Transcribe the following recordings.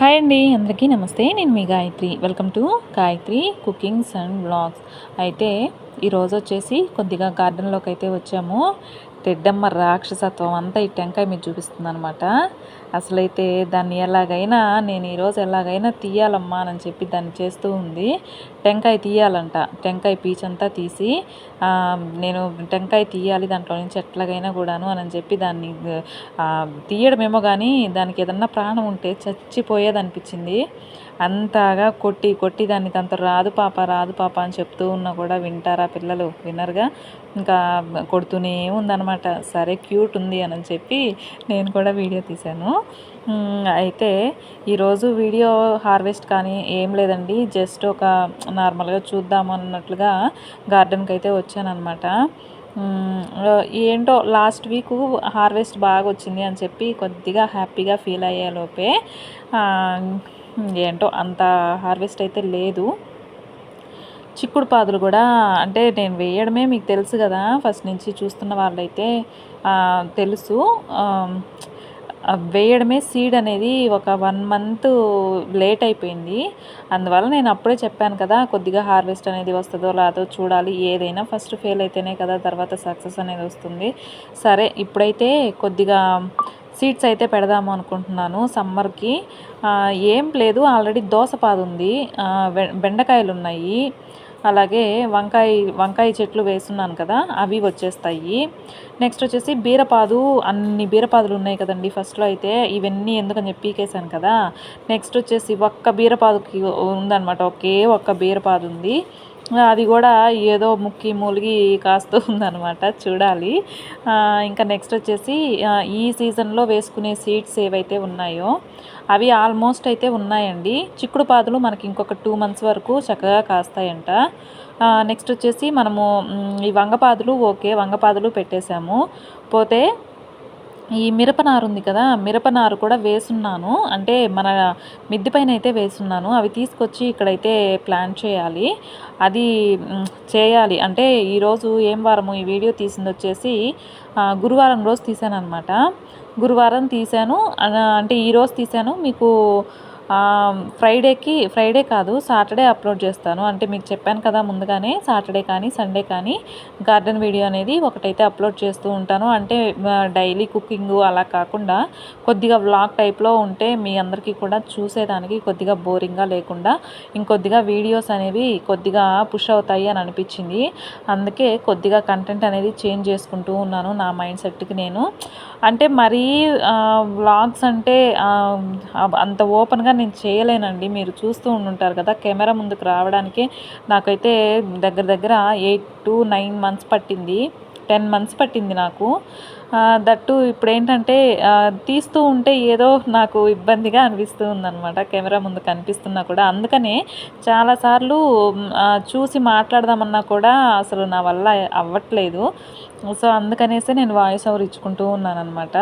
Hi అండి అందరికీ నమస్తే. నేను మీ Gayatri. Welcome to Gayatri cookings and blogs అయితే ఈరోజు వచ్చేసి కొద్దిగా గార్డెన్లోకి అయితే వచ్చాము. తెడ్డమ్మ రాక్షసత్వం అంతా ఈ టెంకాయ మీరు చూపిస్తుంది అనమాట అసలైతే దాన్ని ఎలాగైనా నేను ఈరోజు ఎలాగైనా తీయాలమ్మా అని చెప్పి దాన్ని చేస్తూ ఉంది. టెంకాయ తీయాలంట. టెంకాయ పీచ్ అంతా తీసి నేను టెంకాయ తీయాలి దాంట్లో నుంచి ఎట్లాగైనా కూడాను అని చెప్పి దాన్ని తీయడమేమో కానీ దానికి ఏదన్నా ప్రాణం ఉంటే చచ్చిపోయేది అనిపించింది అంతగా కొట్టి కొట్టి దానికి అంత రాదు పాప రాదు పాప అని చెప్తూ ఉన్నా కూడా వింటారా పిల్లలు? వినరుగా? ఇంకా కొడుతూనే ఉందనమాట సరే క్యూట్ ఉంది అని చెప్పి నేను కూడా వీడియో తీశాను. అయితే ఈరోజు వీడియో హార్వెస్ట్ కానీ ఏం లేదండి. జస్ట్ ఒక నార్మల్గా చూద్దాము అన్నట్లుగా గార్డెన్కి అయితే వచ్చానమాట ఏంటో లాస్ట్ వీక్ హార్వెస్ట్ బాగా వచ్చింది అని చెప్పి కొద్దిగా హ్యాపీగా ఫీల్ అయ్యే లోపే ఏంటో అంత హార్వెస్ట్ అయితే లేదు. చిక్కుడు పాదులు కూడా అంటే నేను వేయడమే మీకు తెలుసు కదా ఫస్ట్ నుంచి చూస్తున్న వాళ్ళైతే తెలుసు. వేయడమే సీడ్ అనేది ఒక వన్ మంత్ లేట్ అయిపోయింది. అందువల్ల నేను అప్పుడే చెప్పాను కదా కొద్దిగా హార్వెస్ట్ అనేది వస్తుందో లేదో చూడాలి. ఏదైనా ఫస్ట్ ఫెయిల్ అయితేనే కదా తర్వాత సక్సెస్ అనేది వస్తుంది. సరే ఇప్పుడైతే కొద్దిగా సీడ్స్ అయితే పెడదాము అనుకుంటున్నాను సమ్మర్కి. ఏం లేదు ఆల్రెడీ దోసపాదు ఉంది బెండకాయలు ఉన్నాయి అలాగే వంకాయ వంకాయ చెట్లు వేస్తున్నాను కదా అవి వచ్చేస్తాయి. నెక్స్ట్ వచ్చేసి బీరపాదు అన్ని బీరపాదులు ఉన్నాయి కదండి ఫస్ట్లో అయితే. ఇవన్నీ ఎందుకని చెప్పి పీకేశాను కదా. నెక్స్ట్ వచ్చేసి ఒక్క బీరపాదుకి ఉందన్నమాట ఒకే ఒక్క బీరపాదు ఉంది అది కూడా ఏదో ముక్కి మూలిగి కాస్తూ ఉందనమాట చూడాలి. ఇంకా నెక్స్ట్ వచ్చేసి ఈ సీజన్లో వేసుకునే సీడ్స్ ఏవైతే ఉన్నాయో అవి ఆల్మోస్ట్ అయితే ఉన్నాయండి. చిక్కుడు పాదులు మనకి ఇంకొక టూ మంత్స్ వరకు చక్కగా కాస్తాయంట. నెక్స్ట్ వచ్చేసి మనము ఈ వంగపాదులు ఓకే వంగపాదులు పెట్టేశాము. పోతే ఈ మిరపనారు ఉంది కదా మిరపనారు కూడా వేసున్నాను. అంటే మన మిద్ది పైన అయితే వేసున్నాను. అవి తీసుకొచ్చి ఇక్కడైతే ప్లాన్ చేయాలి. అది చేయాలి. అంటే ఈరోజు ఏం వారము? ఈ వీడియో తీసింది వచ్చేసి గురువారం రోజు తీసాను అనమాట గురువారం తీసాను. అంటే ఈరోజు తీశాను మీకు ఫ్రైడేకి ఫ్రైడే కాదు సాటర్డే అప్లోడ్ చేస్తాను. అంటే మీకు చెప్పాను కదా ముందుగానే సాటర్డే కానీ సండే కానీ గార్డెన్ వీడియో అనేది ఒకటైతే అప్లోడ్ చేస్తూ ఉంటాను. అంటే డైలీ కుకింగ్ అలా కాకుండా కొద్దిగా వ్లాగ్ టైప్లో ఉంటే మీ అందరికీ కూడా చూసేదానికి కొద్దిగా బోరింగ్గా లేకుండా ఇంకొద్దిగా వీడియోస్ అనేవి కొద్దిగా పుష్ అవుతాయి అని అనిపించింది. అందుకే కొద్దిగా కంటెంట్ అనేది చేంజ్ చేసుకుంటూ ఉన్నాను నా మైండ్ సెట్కి నేను. అంటే మరీ వ్లాగ్స్ అంటే అంత ఓపెన్గా నేను చేయలేనండి. మీరు చూస్తూ ఉండుంటారు కదా కెమెరా ముందుకు రావడానికి నాకైతే దగ్గర దగ్గర ఎయిట్ టు నైన్ మంత్స్ పట్టింది. టెన్ మంత్స్ పట్టింది నాకు. దట్టు ఇప్పుడు ఏంటంటే తీస్తూ ఉంటే ఏదో నాకు ఇబ్బందిగా అనిపిస్తూ ఉందన్నమాట. కెమెరా ముందు కనిపిస్తున్నా కూడా. అందుకనే చాలాసార్లు చూసి మాట్లాడదామన్నా కూడా అసలు నా వల్ల అవ్వట్లేదు. సో అందుకనేసి నేను వాయిస్ ఓవర్ ఇచ్చుకుంటూ ఉన్నానమాట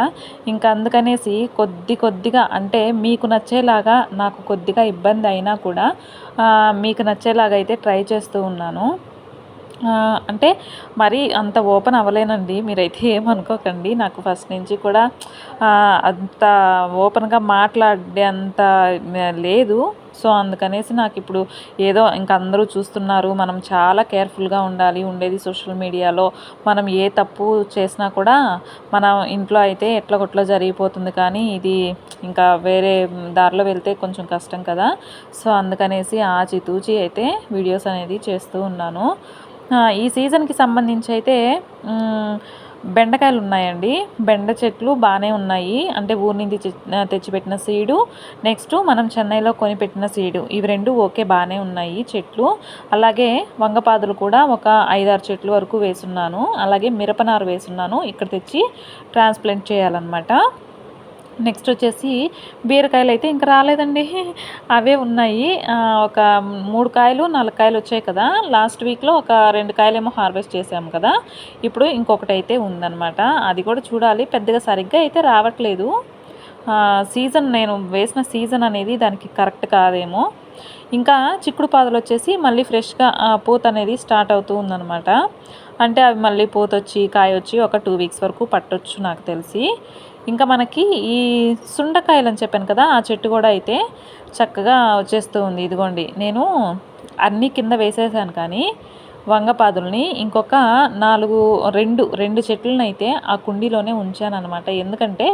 ఇంకా అందుకనేసి కొద్ది కొద్దిగా అంటే మీకు నచ్చేలాగా నాకు కొద్దిగా ఇబ్బంది అయినా కూడా మీకు నచ్చేలాగా అయితే ట్రై చేస్తూ ఉన్నాను. అంటే మరీ అంత ఓపెన్ అవ్వలేనండి. మీరైతే ఏమనుకోకండి. నాకు ఫస్ట్ నుంచి కూడా అంత ఓపెన్గా మాట్లాడే అంత లేదు. సో అందుకనేసి నాకు ఇప్పుడు ఏదో ఇంక అందరూ చూస్తున్నారు. మనం చాలా కేర్ఫుల్గా ఉండాలి. ఉండేది సోషల్ మీడియాలో. మనం ఏ తప్పు చేసినా కూడా మన ఇంట్లో అయితే ఎట్ల కొట్ల జరిగిపోతుంది. కానీ ఇది ఇంకా వేరే దారిలో వెళ్తే కొంచెం కష్టం కదా. సో అందుకనేసి ఆచితూచి అయితే వీడియోస్ అనేది చేస్తూ ఉన్నాను. ఈ సీజన్కి సంబంధించి అయితే బెండకాయలు ఉన్నాయండి. బెండ చెట్లు బాగానే ఉన్నాయి. అంటే ఊరి నుంచి తెచ్చిపెట్టిన సీడు. నెక్స్ట్ మనం చెన్నైలో కొనిపెట్టిన సీడు. ఇవి రెండు ఓకే బాగానే ఉన్నాయి చెట్లు. అలాగే వంగపాదులు కూడా ఒక ఐదారు చెట్లు వరకు వేసున్నాను. అలాగే మిరపనారు వేసున్నాను. ఇక్కడ తెచ్చి ట్రాన్స్ప్లాంట్ చేయాలన్నమాట. నెక్స్ట్ వచ్చేసి బీరకాయలు అయితే ఇంకా రాలేదండి. అవే ఉన్నాయి. ఒక మూడు కాయలు నాలుగు కాయలు వచ్చాయి కదా. లాస్ట్ వీక్లో ఒక రెండు కాయలేమో హార్వెస్ట్ చేసాము కదా. ఇప్పుడు ఇంకొకటి అయితే ఉందన్నమాట. అది కూడా చూడాలి. పెద్దగా సరిగ్గా అయితే రావట్లేదు. సీజన్ నేను వేసిన సీజన్ అనేది దానికి కరెక్ట్ కాదేమో. ఇంకా చిక్కుడు పాదలు వచ్చేసి మళ్ళీ ఫ్రెష్గా పూత అనేది స్టార్ట్ అవుతూ ఉందనమాట అంటే అవి మళ్ళీ పూత వచ్చి కాయ వచ్చి ఒక టూ వీక్స్ వరకు పట్టొచ్చు నాకు తెలిసి. ఇంకా మనకి ఈ సుండకాయలు అని చెప్పాను కదా ఆ చెట్టు కూడా అయితే చక్కగా వచ్చేస్తూ ఉంది. ఇదిగోండి నేను అన్నీ కింద వేసేసాను కానీ వంగపాదుల్ని ఇంకొక నాలుగు రెండు రెండు చెట్లను అయితే ఆ కుండీలోనే ఉంచాను అనమాట ఎందుకంటే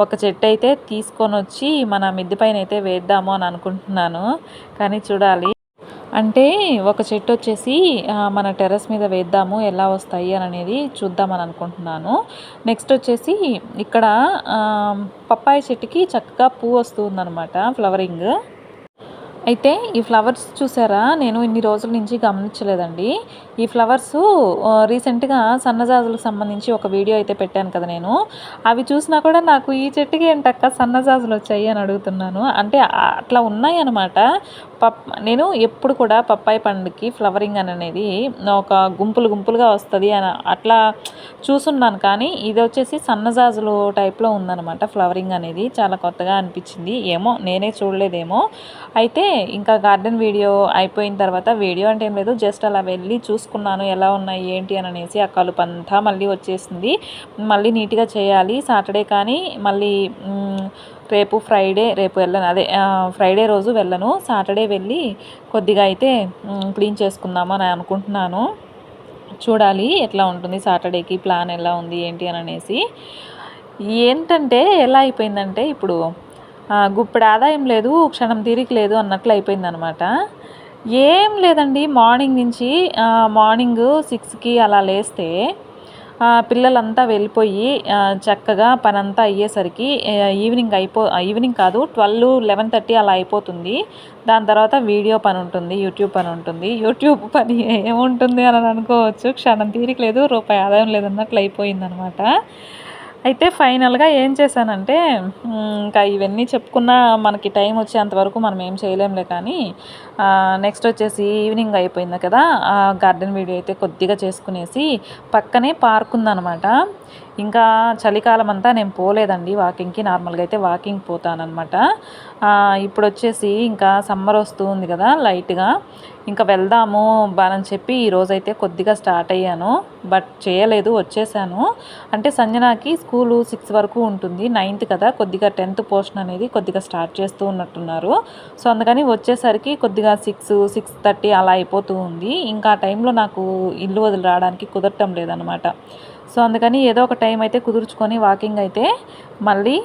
ఒక చెట్టు అయితే తీసుకొని వచ్చి మన మిద్దె పైన అయితే వేద్దాము అని అనుకుంటున్నాను. కానీ చూడాలి. అంటే ఒక చెట్టు వచ్చేసి మన టెర్రస్ మీద వేద్దాము ఎలా వస్తాయి అని అనేది చూద్దామని అనుకుంటున్నాను. నెక్స్ట్ వచ్చేసి ఇక్కడ పప్పాయ చెట్టుకి చక్కగా పువ్వు వస్తుందన్నమాట ఫ్లవరింగ్. అయితే ఈ ఫ్లవర్స్ చూసారా? నేను ఇన్ని రోజుల నుంచి గమనించలేదండి. ఈ ఫ్లవర్స్ రీసెంట్గా సన్నజాజులకు సంబంధించి ఒక వీడియో అయితే పెట్టాను కదా నేను. అవి చూసినా కూడా నాకు ఈ చెట్టుకి ఏంటక్క సన్నజాజులు వచ్చాయి అని అడుగుతున్నాను. అంటే అట్లా ఉన్నాయి అనమాట పప్ నేను ఎప్పుడు కూడా పప్పాయి పండుకి ఫ్లవరింగ్ అనేది ఒక గుంపులు గుంపులుగా వస్తుంది అని అట్లా చూసున్నాను. కానీ ఇది వచ్చేసి సన్నజాజులు టైప్లో ఉందన్నమాట ఫ్లవరింగ్ అనేది. చాలా కొత్తగా అనిపించింది. ఏమో నేనే చూడలేదేమో. అయితే ఇంకా గార్డెన్ వీడియో అయిపోయిన తర్వాత వీడియో అంటే ఏం లేదు. జస్ట్ అలా వెళ్ళి చూసుకున్నాను ఎలా ఉన్నాయి ఏంటి అని అనేసి ఆ కలుపు అంతా మళ్ళీ వచ్చేసింది. మళ్ళీ నీట్గా చేయాలి. సాటర్డే కానీ మళ్ళీ రేపు ఫ్రైడే రేపు వెళ్ళను. అదే ఫ్రైడే రోజు వెళ్ళను. సాటర్డే వెళ్ళి కొద్దిగా అయితే క్లీన్ చేసుకుందాము అని అనుకుంటున్నాను. చూడాలి ఎట్లా ఉంటుంది సాటర్డేకి ప్లాన్ ఎలా ఉంది ఏంటి అని అనేసి. ఏంటంటే ఎలా అయిపోయిందంటే ఇప్పుడు గుప్పుడు ఆదాయం లేదు క్షణం తీరిక లేదు అన్నట్లు అయిపోయింది అనమాట ఏం లేదండి మార్నింగ్ నుంచి మార్నింగ్ సిక్స్కి అలా లేస్తే పిల్లలంతా వెళ్ళిపోయి చక్కగా పనంతా అయ్యేసరికి ఈవినింగ్ అయిపో ఈవినింగ్ కాదు ట్వెల్వ్ లెవెన్ థర్టీ అలా అయిపోతుంది. దాని తర్వాత వీడియో పని ఉంటుంది యూట్యూబ్ పని ఉంటుంది. యూట్యూబ్ పని ఏముంటుంది అని అనుకోవచ్చు. క్షణం తీరిక లేదు రూపాయి ఆదాయం లేదన్నట్లు అయిపోయింది అనమాట అయితే ఫైనల్గా ఏం చేశానంటే ఇంకా ఇవన్నీ చెప్పుకున్న మనకి టైం వచ్చేంతవరకు మనం ఏం చేయలేంలే కానీ నెక్స్ట్ వచ్చేసి ఈవినింగ్ అయిపోయింది కదా గార్డెన్ వీడియో అయితే కొద్దిగా చేసుకునేసి పక్కనే పార్క్ ఉందనమాట ఇంకా చలికాలం అంతా నేను పోలేదండి వాకింగ్కి. నార్మల్గా అయితే వాకింగ్ పోతానమాట ఇప్పుడు వచ్చేసి ఇంకా సమ్మర్ వస్తూ ఉంది కదా లైట్గా. ఇంకా వెళ్దాము బానని చెప్పి ఈరోజైతే కొద్దిగా స్టార్ట్ అయ్యాను. బట్ చేయలేదు వచ్చేసాను. అంటే సంజనాకి స్కూలు సిక్స్ వరకు ఉంటుంది నైన్త్ కదా కొద్దిగా టెన్త్ పోర్షన్ అనేది కొద్దిగా స్టార్ట్ చేస్తూ ఉన్నట్టున్నారు. సో అందుకని వచ్చేసరికి కొద్దిగా సిక్స్ సిక్స్ థర్టీ అలా అయిపోతూ ఉంది. ఇంకా ఆ టైంలో నాకు ఇల్లు వదిలి రావడానికి కుదరటం లేదనమాట సో అందుకని ఏదో ఒక టైం అయితే కుదుర్చుకొని వాకింగ్ అయితే మళ్ళీ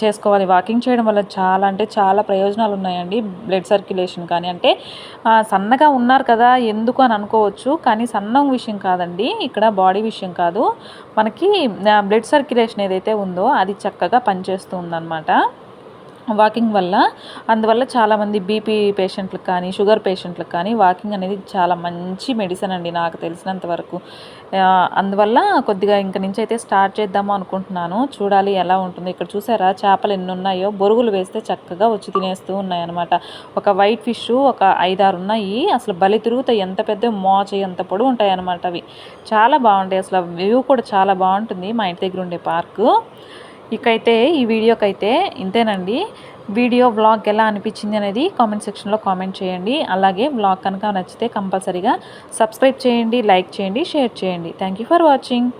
చేసుకోవాలి. వాకింగ్ చేయడం వల్ల చాలా అంటే చాలా ప్రయోజనాలు ఉన్నాయండి. బ్లడ్ సర్క్యులేషన్ కానీ అంటే సన్నగా ఉన్నారు కదా ఎందుకు అని అనుకోవచ్చు కానీ సన్నం విషయం కాదండి. ఇక్కడ బాడీ విషయం కాదు. మనకి బ్లడ్ సర్క్యులేషన్ ఏదైతే ఉందో అది చక్కగా పనిచేస్తూ ఉందన్నమాట. వాకింగ్ వల్ల. అందువల్ల చాలామంది బీపీ పేషెంట్లకు కానీ షుగర్ పేషెంట్లకు కానీ వాకింగ్ అనేది చాలా మంచి మెడిసిన్ అండి నాకు తెలిసినంత వరకు. అందువల్ల కొద్దిగా ఇంక నుంచి అయితే స్టార్ట్ చేద్దాము అనుకుంటున్నాను. చూడాలి ఎలా ఉంటుంది. ఇక్కడ చూసారా? చేపలు ఎన్ని ఉన్నాయో? బొరుగులు వేస్తే చక్కగా వచ్చి తినేస్తూ ఉన్నాయి అనమాట ఒక వైట్ ఫిష్ ఒక ఐదారు ఉన్నాయి. అసలు బలి తిరుగుతాయి ఎంత పెద్ద మోచ ఎంత పొడవు ఉంటాయి అనమాట అవి. చాలా బాగుంటాయి. అసలు వ్యూ కూడా చాలా బాగుంటుంది మా ఇంటి దగ్గర ఉండే పార్కు ఇకైతే ఈ వీడియోకి అయితే ఇంతేనండి. వీడియో వ్లాగ్ ఎలా అనిపించింది అనేది కామెంట్ సెక్షన్లో కామెంట్ చేయండి. అలాగే వ్లాగ్ కనుక నచ్చితే కంపల్సరీగా సబ్స్క్రైబ్ చేయండి లైక్ చేయండి షేర్ చేయండి. Thank for watching.